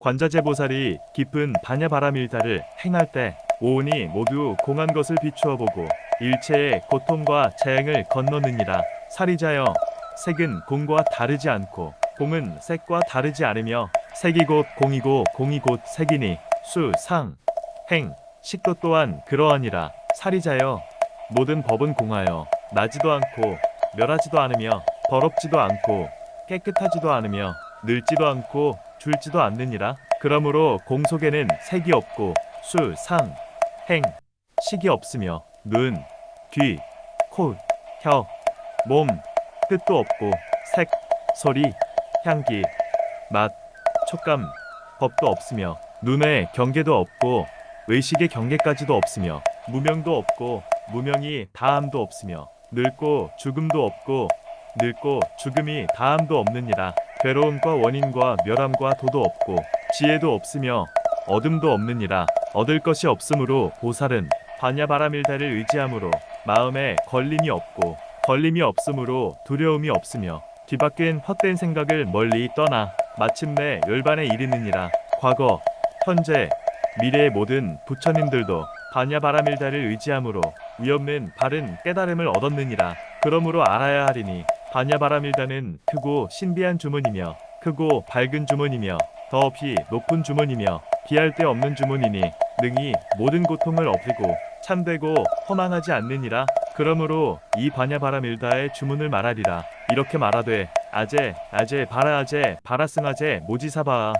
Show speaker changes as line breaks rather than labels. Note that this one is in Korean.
관자재보살이 깊은 반야바라밀다를 행할 때 오온이 모두 공한 것을 비추어 보고 일체의 고통과 재행을 건너느니라. 사리자여 색은 공과 다르지 않고 공은 색과 다르지 않으며 색이 곧 공이고 공이 곧 색이니 수, 상, 행, 식도 또한 그러하니라. 사리자여 모든 법은 공하여 나지도 않고 멸하지도 않으며 더럽지도 않고 깨끗하지도 않으며 늙지도 않고 줄지도 않느니라. 그러므로 공 속에는 색이 없고 수, 상, 행, 식이 없으며 눈, 귀, 코, 혀, 몸, 끝도 없고 색, 소리, 향기, 맛, 촉감, 법도 없으며 눈에 경계도 없고 의식의 경계까지도 없으며 무명도 없고 무명이 다함도 없으며 늙고 죽음도 없고 늙고 죽음이 다함도 없느니라 괴로움과 원인과 멸함과 도도 없고 지혜도 없으며 어둠도 없느니라. 얻을 것이 없으므로 보살은 반야바라밀다를 의지함으로 마음에 걸림이 없고 걸림이 없으므로 두려움이 없으며 뒤바뀐 헛된 생각을 멀리 떠나 마침내 열반에 이르느니라. 과거 현재 미래의 모든 부처님들도 반야바라밀다를 의지함으로 위없는 바른 깨달음을 얻었느니라. 그러므로 알아야 하리니 반야바라밀다는 크고 신비한 주문이며 크고 밝은 주문이며 더없이 높은 주문이며 비할 데 없는 주문이니 능히 모든 고통을 없이고 참되고 허망하지 않느니라. 그러므로 이 반야바라밀다의 주문을 말하리라. 이렇게 말하되 아제 아제 바라아제 바라승아제 모지사바아